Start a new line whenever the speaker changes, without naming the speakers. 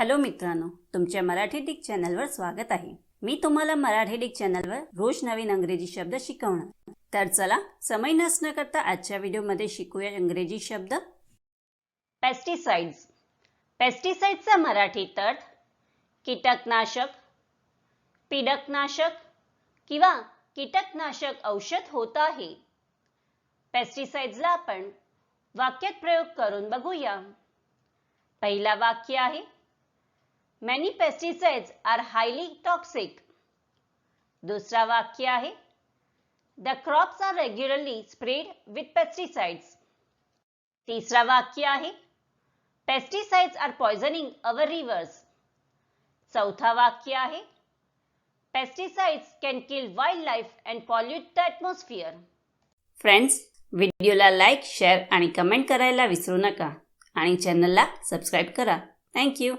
Hello मित्रांनो तुमच्या Marathi Dick चॅनलवर स्वागत आहे. मी तुम्हाला मराठी डिक चॅनलवर रोज नवीन अंग्रेजी शब्द शिकवणार. तर चला समय नसणं करता आजच्या व्हिडिओमध्ये शिकूया इंग्रजी शब्द. पेस्टिसाइड्स पेस्टिसाइडचा मराठी अर्थ कीटकनाशक पीडकनाशक किंवा कीटकनाशक औषध होत आहे. पेस्टिसाइड्सला आपण वाक्यात प्रयोग करून बघूया. पहिला वाक्य आहे many pesticides are highly toxic दुसरा वाक्य आहे the crops are regularly spread with pesticides तिसरा वाक्य आहे pesticides are poisoning our rivers चौथा वाक्य आहे pesticides can kill wildlife and pollute the atmosphere friends व्हिडिओला लाईक शेअर आणि कमेंट करायला विसरू नका. आणि चॅनलला सबस्क्राईब करा. थँक्यू